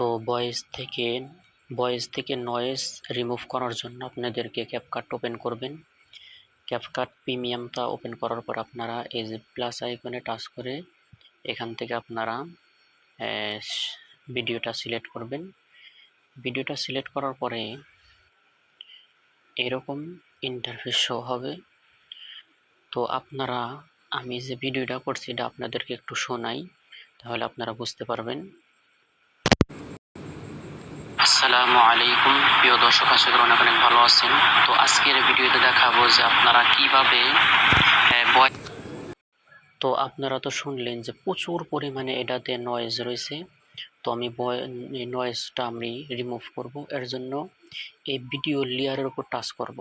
তো ভয়েস থেকে ভয়েস থেকে নয়েজ রিমুভ করার জন্য আপনাদেরকে ক্যাপকাট ওপেন করবেন। ক্যাপকাট প্রিমিয়ামটা ওপেন করার পর আপনারা এই যে প্লাস আইকনে টাচ করে এখান থেকে আপনারা ভিডিওটা সিলেক্ট করবেন। ভিডিওটা সিলেক্ট করার পরে এরকম ইন্টারফেস শো হবে। তো আপনারা, আমি যে ভিডিওটা করছি এটা আপনাদেরকে একটু শোনাই, তাহলে আপনারা বুঝতে পারবেন। আসসালামু আলাইকুম। প্রিয় দর্শক, আশা করি অনেক অনেক ভালো আছেন। তো আজকের ভিডিওতে দেখাবো যে আপনারা কীভাবে তো আপনারা তো শুনলেন যে প্রচুর পরিমাণে এটাতে নয়েজ রয়েছে। তো আমি এই নয়েজটা আমি রিমুভ করব। এর জন্য এই ভিডিও লেয়ারের উপর টাচ করব।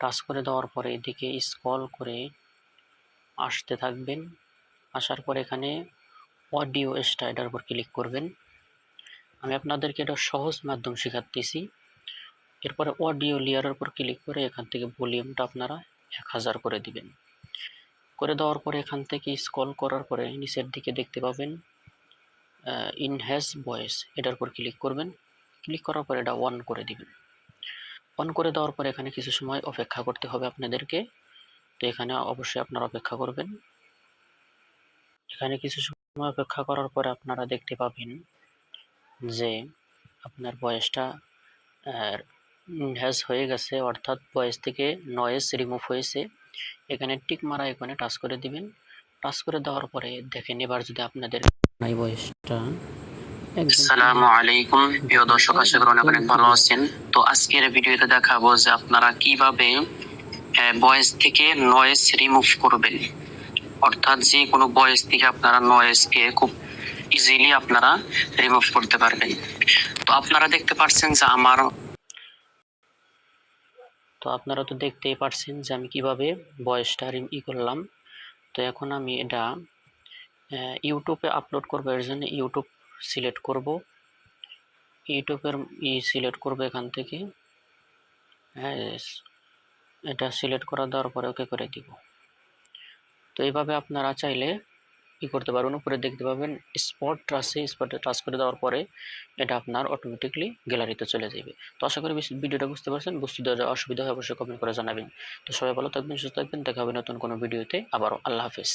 টাচ করে দেওয়ার পরে এদিকে স্ক্রল করে আসতে থাকবেন। আসার পর এখানে অডিও স্টাইডার উপর ক্লিক করবেন। আমি আপনাদেরকে এটা সহজ মাধ্যম শেখাতেছি। এরপরে অডিও লেয়ারের উপর ক্লিক করে এখান থেকে ভলিউমটা আপনারা এক হাজার করে দিবেন। করে দেওয়ার পরে এখান থেকে স্ক্রল করার পরে নিচের দিকে দেখতে পাবেন ইনহ্যাস ভয়েস এটার উপর ক্লিক করবেন। ক্লিক করার পরে এটা অন করে দিবেন। অন করে দেওয়ার পরে এখানে কিছু সময় অপেক্ষা করতে হবে আপনাদেরকে। তো এখানে অবশ্যই আপনারা অপেক্ষা করবেন। এখানে কিছু সময় অপেক্ষা করার পরে আপনারা দেখতে পাবেন যে আপনার বয়সটা হ্যাজ হয়ে গেছে অর্থাৎ বয়স থেকে নয়েজ রিমুভ হয়েছে এখানে টিক মারা এখানে টাচ করে দিবেন। টাচ করে দেওয়ার পরে দেখেন এবার যদি আপনাদের নাই বয়সটা আসসালামু আলাইকুম প্রিয় দর্শক আশা করি অনেক ভালো আছেন। তো আজকের ভিডিওতে দেখাবো যে আপনারা কীভাবে ভয়েস থেকে নয়েজ রিমুভ করবেন। অর্থাৎ যে কোনো ভয়েস থেকে আপনারা নয়েজকে খুব ইজিলি আপনারা রিমুভ করতে পারবেন। তো আপনারা দেখতে পাচ্ছেন যে আমার তো আপনারা তো দেখতেই পারছেন যে আমি কীভাবে ভয়েসটা ই করলাম। তো এখন আমি এটা ইউটিউবে আপলোড করব, এর জন্য ইউটিউব সিলেক্ট করব। ইউটিউবের ই সিলেক্ট করব এখান থেকে। হ্যাঁ এটা সিলেক্ট করা দেওয়ার পরে ওকে করে দিব। তো এইভাবে আপনারা চাইলে ই করতে পারবেন, উপরে দেখতে পাবেন স্পট ট্রাসে স্পটে ট্রাস করে দেওয়ার পরে এটা আপনার অটোমেটিকলি গ্যালারিতে চলে যাবে। তো আশা করি ভিডিওটা বুঝতে পারছেন, বুঝতে দেওয়া অসুবিধা হয় অবশ্যই কমেন্ট করে জানাবেন। তো সবাই ভালো থাকবেন, সুস্থ থাকবেন, দেখা হবে নতুন কোনো ভিডিওতে আবারও আল্লাহ হাফিজ।